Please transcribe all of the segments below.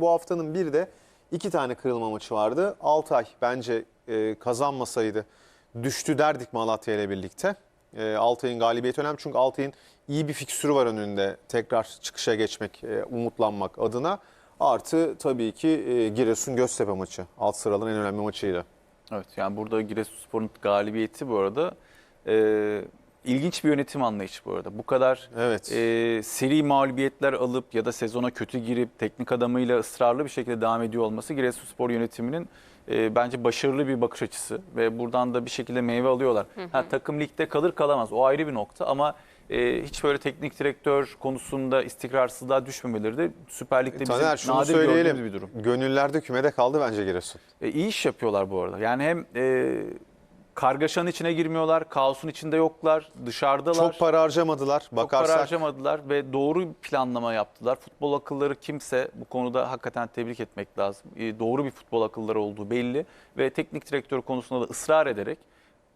Bu haftanın bir de iki tane kırılma maçı vardı. Altay bence e, kazanmasaydı düştü derdik Malatya ile birlikte. E, Altay'ın galibiyeti önemli çünkü Altay'ın iyi bir fikstürü var önünde tekrar çıkışa geçmek, e, umutlanmak adına. Artı tabii ki e, Giresun Göztepe maçı. Alt sıraların en önemli maçıydı. Evet yani burada Giresunspor'un galibiyeti bu arada e, ilginç bir yönetim anlayışı bu arada. Bu kadar Evet. e, seri mağlubiyetler alıp ya da sezona kötü girip teknik adamıyla ısrarlı bir şekilde devam ediyor olması Giresunspor yönetiminin e, bence başarılı bir bakış açısı ve buradan da bir şekilde meyve alıyorlar. Ha, takım ligde kalır kalamaz o ayrı bir nokta ama e, hiç böyle teknik direktör konusunda istikrarsızlığa düşmemeleri de Süper Lig'de bizim Taner şunu nadir söyleyelim. gördüğümüz bir durum. Gönüllerde kümede kaldı bence Giresun. E, iyi iş yapıyorlar bu arada. Yani hem e, kargaşanın içine girmiyorlar, kaosun içinde yoklar, dışarıdalar. Çok para harcamadılar. Çok para Bakarsak harcamadılar ve doğru planlama yaptılar. Futbol akılları kimse bu konuda hakikaten tebrik etmek lazım. E, doğru bir futbol akılları olduğu belli ve teknik direktör konusunda da ısrar ederek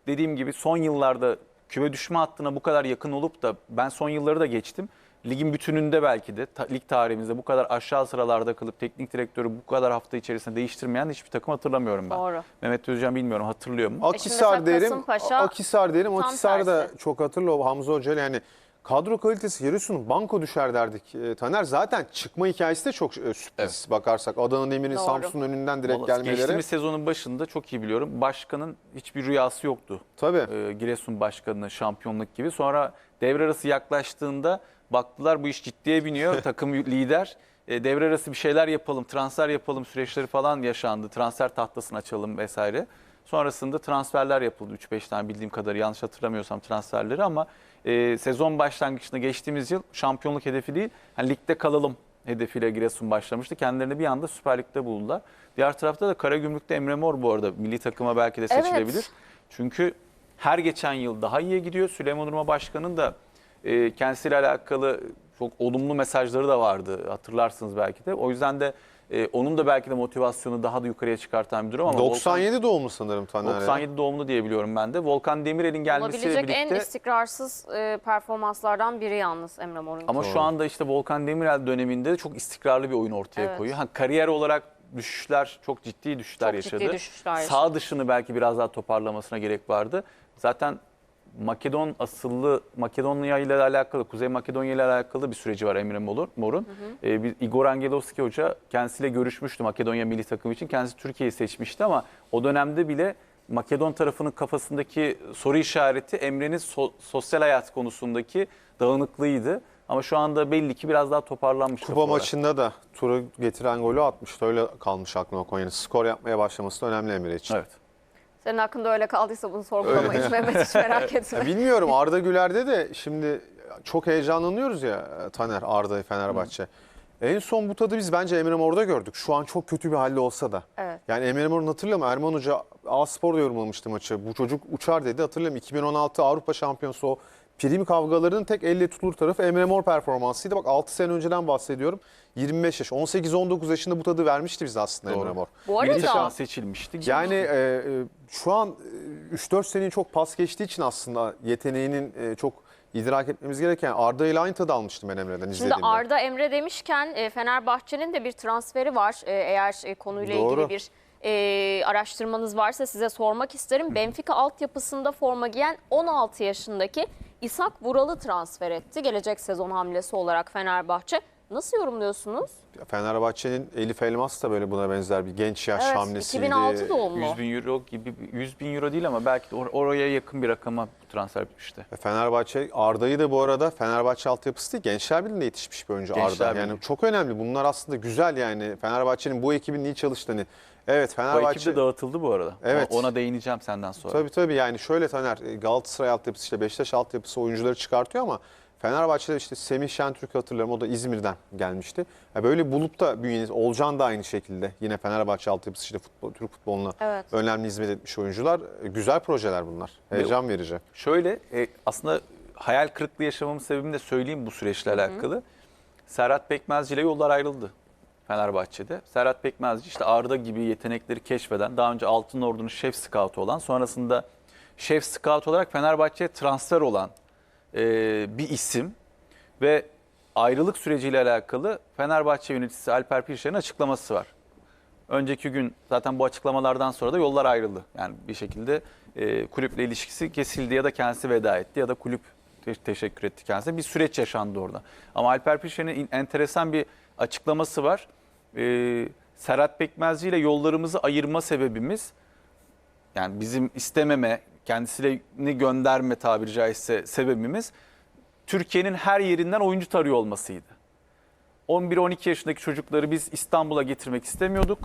dediğim gibi son yıllarda küme düşme hattına bu kadar yakın olup da ben son yılları da geçtim. Ligin bütününde belki de ta- lig tarihimizde bu kadar aşağı sıralarda kalıp teknik direktörü bu kadar hafta içerisinde değiştirmeyen hiçbir takım hatırlamıyorum ben. Doğru. Mehmet Özcan bilmiyorum hatırlıyor mu? Akisar mesela derim. Kasımpaşa Akisar derim. Akisar da çok hatırlı o Hamza Hoca ile yani kadro kalitesi Giresun'un banko düşer derdik. E, Taner zaten çıkma hikayesi de çok e, sürpriz bakarsak. Adana Demir'in. Samsun'un önünden direkt Vallahi gelmeleri. Geçtiğimiz sezonun başında çok iyi biliyorum. Başkanın hiçbir rüyası yoktu. Tabii. Ee, Giresun başkanı şampiyonluk gibi. Sonra devre arası yaklaştığında baktılar bu iş ciddiye biniyor. Takım lider. E, devre arası bir şeyler yapalım, transfer yapalım süreçleri falan yaşandı. Transfer tahtasını açalım vesaire. Sonrasında transferler yapıldı. 3-5 tane bildiğim kadar yanlış hatırlamıyorsam transferleri ama e, sezon başlangıçında geçtiğimiz yıl şampiyonluk hedefi değil, hani ligde kalalım hedefiyle Giresun başlamıştı. Kendilerini bir anda Süper Lig'de buldular. Diğer tarafta da Karagümrük'te Emre Mor bu arada milli takıma belki de Evet. seçilebilir. Çünkü her geçen yıl daha iyiye gidiyor. Süleyman Urma Başkan'ın da e, kendisiyle alakalı çok olumlu mesajları da vardı. Hatırlarsınız belki de. O yüzden de e, onun da belki de motivasyonu daha da yukarıya çıkartan bir durum ama 97 doğumlu sanırım Taner. Volkan, ya. 97 doğumlu diye biliyorum ben de. Volkan Demirel'in gelmesiyle olabilecek en birlikte istikrarsız e, performanslardan biri yalnız Emre Mor'un. ama Doğru. şu anda işte Volkan Demirel döneminde çok istikrarlı bir oyun ortaya Evet. koyuyor. Ha, kariyer olarak düşüşler, çok ciddi düşüşler Çok ciddi yaşadı. düşüşler yaşadı. Sağ dışını belki biraz daha toparlamasına gerek vardı. Zaten Makedon asıllı Makedonya ile alakalı, Kuzey Makedonya ile alakalı bir süreci var Emre Mor'un. Mor'un. Bir Igor Angelovski Hoca kendisiyle görüşmüştü Makedonya milli takımı için. Kendisi Türkiye'yi seçmişti ama o dönemde bile Makedon tarafının kafasındaki soru işareti Emre'nin so- sosyal hayat konusundaki dağınıklığıydı. Ama şu anda belli ki biraz daha toparlanmış. Kupa olarak. maçında da turu getiren golü atmıştı. Öyle kalmış aklıma Konya'nın. Skor yapmaya başlaması da önemli Emre için. Evet. Senin hakkında öyle kaldıysa bunu sorgulama hiç Mehmet hiç merak etme. Ya bilmiyorum Arda Güler'de de şimdi çok heyecanlanıyoruz ya Taner Arda Fenerbahçe. En son bu tadı biz bence Emre Mor'da gördük. Şu an çok kötü bir halde olsa da. Evet. Yani Emre Mor'un musun? Erman Hoca A Spor'da yorumlamıştı maçı. Bu çocuk uçar dedi. Hatırlıyorum 2016 Avrupa Şampiyonası o prim kavgalarının tek elle tutulur tarafı Emre Mor performansıydı. Bak 6 sene önceden bahsediyorum. 25 yaş, 18-19 yaşında bu tadı vermişti bize aslında Doğru. Emre Mor. Bu arada takıma seçilmişti. Yani e, e, şu an e, 3-4 senenin çok pas geçtiği için aslında yeteneğinin e, çok idrak etmemiz gereken Arda ile aynı tadı almıştım ben Emre'den Şimdi izlediğimde. Arda Emre demişken e, Fenerbahçe'nin de bir transferi var. E, eğer e, konuyla Doğru. ilgili bir e, araştırmanız varsa size sormak isterim. Benfica altyapısında forma giyen 16 yaşındaki İshak Vural'ı transfer etti. Gelecek sezon hamlesi olarak Fenerbahçe. Nasıl yorumluyorsunuz? Fenerbahçe'nin Elif Elmas da böyle buna benzer bir genç yaş Evet, hamlesiydi. 2006 doğumlu. 100 bin euro gibi 100 bin euro değil ama belki de or- oraya yakın bir rakama transfer bitmişti. Ve Fenerbahçe Arda'yı da bu arada Fenerbahçe altyapısı değil Gençler Birliği'nde yetişmiş bir oyuncu Gençler Arda. Yani Birliği. çok önemli. Bunlar aslında güzel yani. Fenerbahçe'nin bu ekibin iyi çalıştığını. Evet Fenerbahçe ekip de dağıtıldı bu arada. Evet. Ona değineceğim senden sonra. Tabii tabii yani şöyle Taner e, Galatasaray altyapısı işte Beşiktaş altyapısı oyuncuları çıkartıyor ama Fenerbahçe'de işte Semih Şentürk'ü hatırlıyorum o da İzmir'den gelmişti. Ya böyle bulup da bünyeniz Olcan da aynı şekilde yine Fenerbahçe altyapısı işte futbol, Türk futboluna Evet. önemli hizmet etmiş oyuncular. E, Güzel projeler bunlar. Heyecan verici. Şöyle e, aslında hayal kırıklığı yaşamamın sebebini de söyleyeyim bu süreçle alakalı. Serhat Pekmezci ile yollar ayrıldı Fenerbahçe'de. Serhat Pekmezci işte Arda gibi yetenekleri keşfeden, daha önce Altın Ordu'nun şef scout'u olan, sonrasında şef scout olarak Fenerbahçe'ye transfer olan e, bir isim ve ayrılık süreciyle alakalı Fenerbahçe yöneticisi Alper Pirşer'in açıklaması var. Önceki gün zaten bu açıklamalardan sonra da yollar ayrıldı. Yani bir şekilde e, kulüple ilişkisi kesildi ya da kendisi veda etti ya da kulüp te- teşekkür etti kendisine. Bir süreç yaşandı orada. Ama Alper Pirşer'in in- enteresan bir açıklaması var. E, Serhat Pekmezci ile yollarımızı ayırma sebebimiz yani bizim istememe, kendisini gönderme tabiri caizse sebebimiz Türkiye'nin her yerinden oyuncu tarıyor olmasıydı. 11-12 yaşındaki çocukları biz İstanbul'a getirmek istemiyorduk.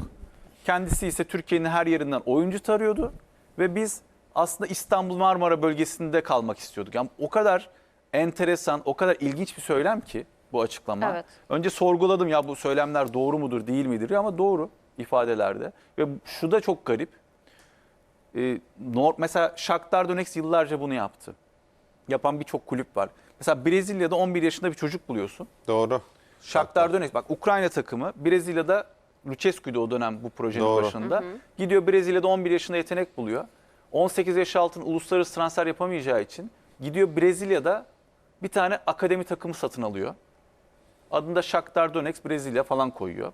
Kendisi ise Türkiye'nin her yerinden oyuncu tarıyordu ve biz aslında İstanbul Marmara bölgesinde kalmak istiyorduk. Yani o kadar enteresan, o kadar ilginç bir söylem ki bu açıklama. Evet. Önce sorguladım ya bu söylemler doğru mudur, değil midir ama doğru ifadelerde. Ve şu da çok garip. Ee, mesela Shakhtar Donetsk yıllarca bunu yaptı. Yapan birçok kulüp var. Mesela Brezilya'da 11 yaşında bir çocuk buluyorsun. Doğru. Shakhtar Donetsk bak Ukrayna takımı Brezilya'da Lucescu'ydu o dönem bu projenin Doğru. başında. Gidiyor Brezilya'da 11 yaşında yetenek buluyor. 18 yaş altın uluslararası transfer yapamayacağı için gidiyor Brezilya'da bir tane akademi takımı satın alıyor. Adını da Shakhtar Donetsk Brezilya falan koyuyor.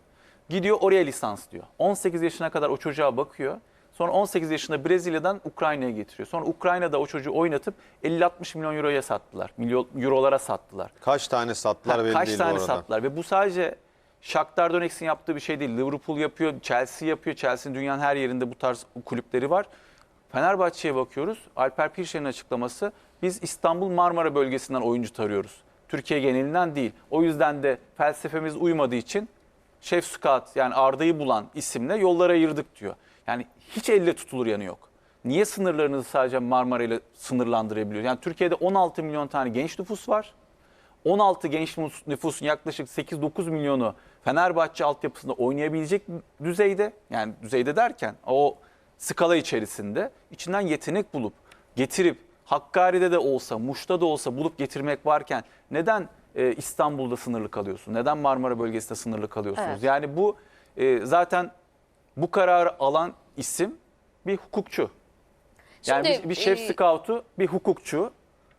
Gidiyor oraya lisans diyor. 18 yaşına kadar o çocuğa bakıyor. Sonra 18 yaşında Brezilya'dan Ukrayna'ya getiriyor. Sonra Ukrayna'da o çocuğu oynatıp 50-60 milyon euroya sattılar. Milyon eurolara sattılar. Kaç tane sattılar Ha, belli kaç değil tane bu arada. sattılar ve bu sadece Shakhtar Donetsk'in yaptığı bir şey değil. Liverpool yapıyor, Chelsea yapıyor. Chelsea'nin dünyanın her yerinde bu tarz kulüpleri var. Fenerbahçe'ye bakıyoruz. Alper Pirşer'in açıklaması biz İstanbul Marmara bölgesinden oyuncu tarıyoruz. Türkiye genelinden değil. O yüzden de felsefemiz uymadığı için Şef Scout yani Arda'yı bulan isimle yollara ayırdık diyor. Yani hiç elle tutulur yanı yok. Niye sınırlarınızı sadece Marmara ile sınırlandırabiliyor? Yani Türkiye'de 16 milyon tane genç nüfus var. 16 genç nüfus- nüfusun yaklaşık 8-9 milyonu Fenerbahçe altyapısında oynayabilecek düzeyde yani düzeyde derken o skala içerisinde içinden yetenek bulup getirip Hakkari'de de olsa Muş'ta da olsa bulup getirmek varken neden e, İstanbul'da sınırlı kalıyorsun? Neden Marmara bölgesinde sınırlı kalıyorsunuz? Evet. Yani bu e, zaten bu kararı alan isim bir hukukçu. Yani Şimdi, bir, bir şef e, scoutu bir hukukçu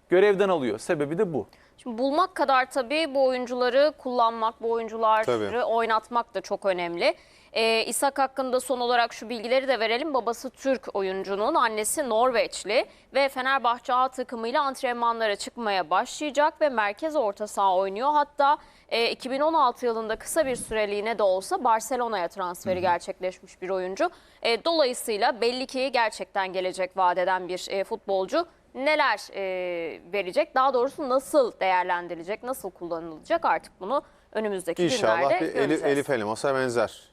görevden alıyor. Sebebi de bu. Şimdi bulmak kadar tabii bu oyuncuları kullanmak, bu oyuncuları Tabii. oynatmak da çok önemli. Ee, İshak hakkında son olarak şu bilgileri de verelim. Babası Türk oyuncunun, annesi Norveçli ve Fenerbahçe A takımıyla antrenmanlara çıkmaya başlayacak ve merkez orta saha oynuyor. Hatta e, 2016 yılında kısa bir süreliğine de olsa Barcelona'ya transferi gerçekleşmiş bir oyuncu. E, dolayısıyla belli ki gerçekten gelecek vadeden bir e, futbolcu neler e, verecek? Daha doğrusu nasıl değerlendirilecek, nasıl kullanılacak artık bunu önümüzdeki İnşallah günlerde bir göreceğiz. Elif, Elif Elmas'a benzer.